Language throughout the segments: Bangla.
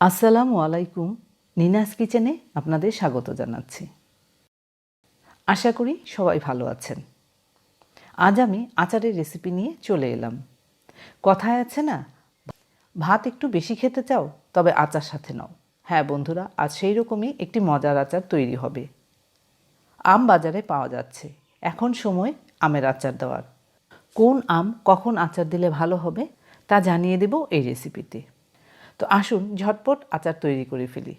আসসালামু আলাইকুম, নিনাস কিচেনে আপনাদের স্বাগত জানাচ্ছি। আশা করি সবাই ভালো আছেন। আজ আমি আচারের রেসিপি নিয়ে চলে এলাম। কথায় আছে না, ভাত একটু বেশি খেতে চাও, তবে আচার সাথে নাও। হ্যাঁ বন্ধুরা, আজ সেই রকমই একটি মজার আচার তৈরি হবে। আম বাজারে পাওয়া যাচ্ছে। এখন সময় আমের আচার দেওয়ার। কোন আম কখন আচার দিলে ভালো হবে তা জানিয়ে দেব এই রেসিপিতে। তো আসুন ঝটপট আচার তৈরি করে ফেলি।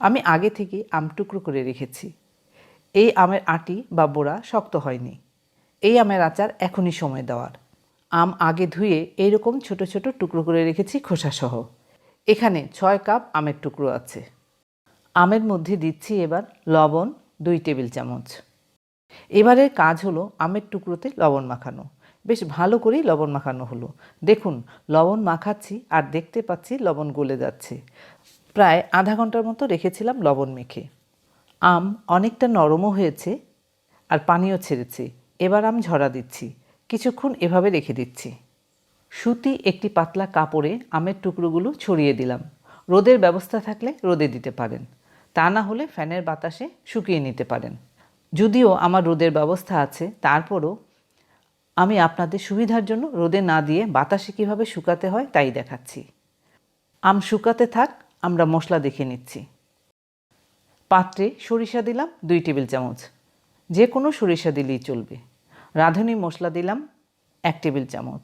আমি আগে থেকে আম টুকরো করে রেখেছি। এই আমের আটি বা বোড়া শক্ত হয়নি। এই আমের আচার এখনই সময় দেওয়ার। আম আগে ধুয়ে এইরকম ছোট ছোট টুকরো করে রেখেছি খোসাসহ। এখানে ছয় কাপ আমের টুকরো আছে। আমের মধ্যে দিচ্ছি এবার লবণ দুই টেবিল চামচ। এবারের কাজ হলো আমের টুকরোতে লবণ মাখানো। বেশ ভালো করেই লবণ মাখানো হলো। দেখুন, লবণ মাখাচ্ছি আর দেখতে পাচ্ছি লবণ গলে যাচ্ছে। প্রায় আধা ঘণ্টার মতো রেখেছিলাম লবণ মেখে। আম অনেকটা নরমও হয়েছে আর পানিও ছেড়েছে। এবার আম ঝরা দিচ্ছি। কিছুক্ষণ এভাবে রেখে দিচ্ছি। সুতি একটি পাতলা কাপড়ে আমের টুকরোগুলো ছড়িয়ে দিলাম। রোদের ব্যবস্থা থাকলে রোদে দিতে পারেন। তা না হলে ফ্যানের বাতাসে শুকিয়ে নিতে পারেন। যদিও আমার রোদের ব্যবস্থা আছে, তারপরও আমি আপনাদের সুবিধার জন্য রোদে না দিয়ে বাতাসে কীভাবে শুকাতে হয় তাই দেখাচ্ছি। আম শুকাতে থাক, আমরা মশলা দেখে নিচ্ছি। পাত্রে সরিষা দিলাম দুই টেবিল চামচ। যে কোনো সরিষা দিলেই চলবে। রাঁধুনি মশলা দিলাম এক টেবিল চামচ।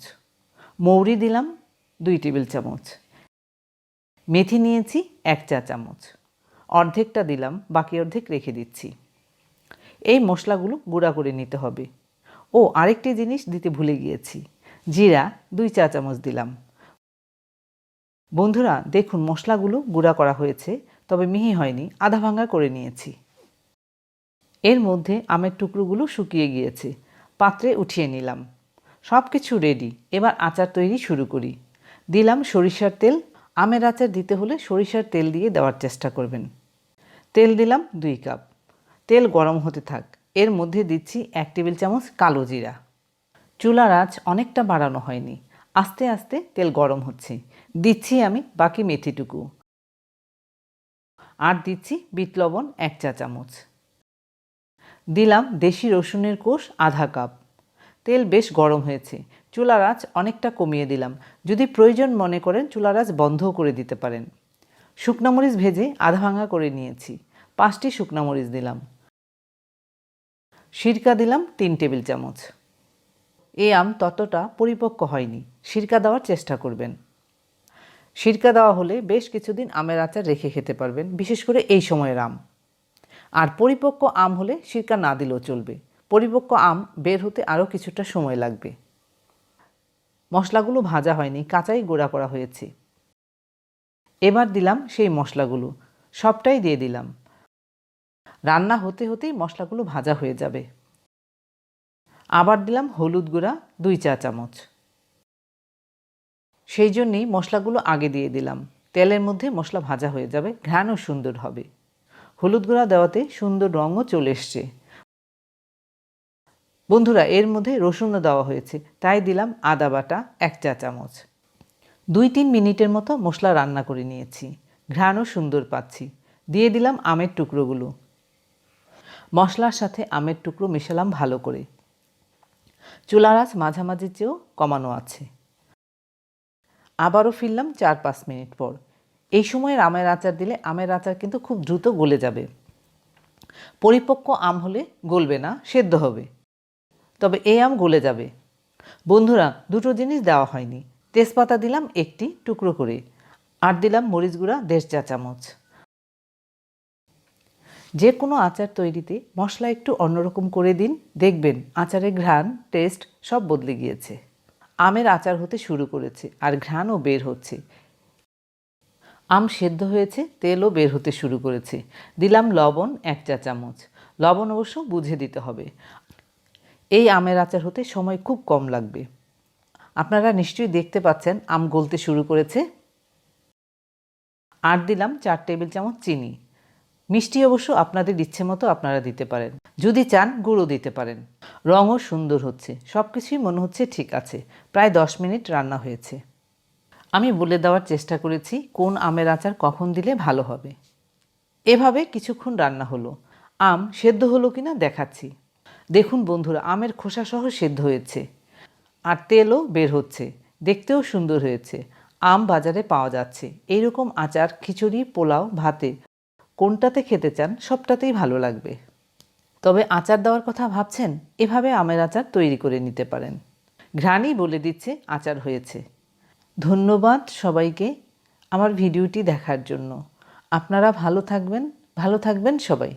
মৌরি দিলাম দুই টেবিল চামচ। মেথি নিয়েছি এক চা চামচ। অর্ধেকটা দিলাম, বাকি অর্ধেক রেখে দিচ্ছি। এই মশলাগুলো গুঁড়া করে নিতে হবে। ও আরেকটি জিনিস দিতে ভুলে গিয়েছি। জিরা দুই চা চামচ দিলাম। বন্ধুরা, দেখুন, মশলাগুলো গুঁড়া করা হয়েছে, তবে মিহি হয়নি, আধা ভাঙা করে নিয়েছি। এর মধ্যে আমের টুকরোগুলো শুকিয়ে গিয়েছে, পাত্রে উঠিয়ে নিলাম। সব কিছু রেডি এবার আচার তৈরি শুরু করি। দিলাম সরিষার তেল, আমের আচার দিতে হলে সরিষার তেল দিয়ে দেওয়ার চেষ্টা করবেন। তেল দিলাম দুই কাপ। তেল গরম হতে থাক। এর মধ্যে দিচ্ছি এক টেবিল চামচ কালো জিরা। চুলার আঁচ অনেকটা বাড়ানো হয়নি। আস্তে আস্তে তেল গরম হচ্ছে। দিচ্ছি আমি বাকি মেথিটুকু। আর দিচ্ছি বিট লবণ এক চা চামচ। দিলাম দেশি রসুনের কোষ আধা কাপ। তেল বেশ গরম হয়েছে। চুলার আঁচ অনেকটা কমিয়ে দিলাম। যদি প্রয়োজন মনে করেন চুলার আঁচ বন্ধও করে দিতে পারেন। শুকনামরিচ ভেজে আধা ভাঙা করে নিয়েছি। পাঁচটি শুকনামরিচ দিলাম। সিরকা দিলাম তিন টেবিল চামচ। এই আম ততটা পরিপক্ক হয়নি। সিরকা দেওয়ার চেষ্টা করবেন। সিরকা দেওয়া হলে বেশ কিছুদিন আমের আচার রেখে খেতে পারবেন, বিশেষ করে এই সময়ের আম। আর পরিপক্ক আম হলে সিরকা না দিলেও চলবে। পরিপক্ক আম বের হতে আরও কিছুটা সময় লাগবে। মশলাগুলো ভাজা হয়নি, কাঁচাই গুঁড়া করা হয়েছে। এবার দিলাম সেই মশলাগুলো। সবটাই দিয়ে দিলাম। রান্না হতে হতেই মশলাগুলো ভাজা হয়ে যাবে। আবার দিলাম হলুদ গুঁড়া, দুই চা চামচ। সেই জন্যেই মশলাগুলো আগে দিয়ে দিলাম। তেলের মধ্যে মশলা ভাজা হয়ে যাবে, ঘ্রাণও সুন্দর হবে। হলুদ গুঁড়া দেওয়াতে সুন্দর রঙও চলে এসছে। বন্ধুরা, এর মধ্যে রসুনও দেওয়া হয়েছে, তাই দিলাম আদা বাটা, এক চা চামচ। দুই তিন মিনিটের মতো মশলা রান্না করে নিয়েছি, ঘ্রাণও সুন্দর পাচ্ছি। দিয়ে দিলাম আমের টুকরোগুলো। মশলার সাথে আমের টুকরো মেশালাম ভালো করে। চুলার আঁচ মাঝামাঝি চেয়েও কমানো আছে। আবারও ফিরলাম চার পাঁচ মিনিট পর। এই সময়ের আমের আচার দিলে আমের আচার কিন্তু খুব দ্রুত গলে যাবে। পরিপক্ক আম হলে গলবে না, সেদ্ধ হবে। তবে এই আম গলে যাবে। বন্ধুরা, দুটো জিনিস দেওয়া হয়নি। তেজপাতা দিলাম একটি টুকরো করে। আর দিলাম মরিচ গুঁড়া দেড় চা চামচ। যে কোনো আচার তৈরিতে মশলা একটু অন্যরকম করে দিন। দেখবেন আচারের ঘ্রাণ টেস্ট সব বদলে গিয়েছে। আমের আচার হতে শুরু করেছে আর ঘ্রাণও বের হচ্ছে। আম সেদ্ধ হয়েছে, তেলও বের হতে শুরু করেছে। দিলাম লবণ এক চা চামচ। লবণ অবশ্য বুঝে দিতে হবে। এই আমের আচার হতে সময় খুব কম লাগবে। আপনারা নিশ্চয়ই দেখতে পাচ্ছেন আম গলতে শুরু করেছে। আর দিলাম চার টেবিল চামচ চিনি। মিষ্টি অবশ্য আপনাদের ইচ্ছে মতো আপনারা দিতে পারেন। যদি চান, গুঁড়ো দিতে পারেন। রঙও সুন্দর হচ্ছে। সব কিছুই মনে হচ্ছে ঠিক আছে। প্রায় দশ মিনিট রান্না হয়েছে। আমি বলে দেওয়ার চেষ্টা করেছি, কোন আমের আচার কখন দিলে ভালো হবে। এভাবে কিছুক্ষণ রান্না হলো। আম সেদ্ধ হলো কিনা দেখাচ্ছি। দেখুন বন্ধুরা, আমের খোসা সহ সেদ্ধ হয়েছে। আর তেলও বের হচ্ছে। দেখতেও সুন্দর হয়েছে। আম বাজারে পাওয়া যাচ্ছে। এইরকম আচার খিচুড়ি, পোলাও, ভাতে কোনটাতে খেতে চান, সবটাতেই ভালো লাগবে। তবে আচার দেওয়ার কথা ভাবছেন, এভাবে আমের আচার তৈরি করে নিতে পারেন। ঘ্রাণই বলে দিচ্ছে, আচার হয়েছে। ধন্যবাদ সবাইকে আমার ভিডিওটি দেখার জন্য। আপনারা ভালো থাকবেন ভালো থাকবেন সবাই।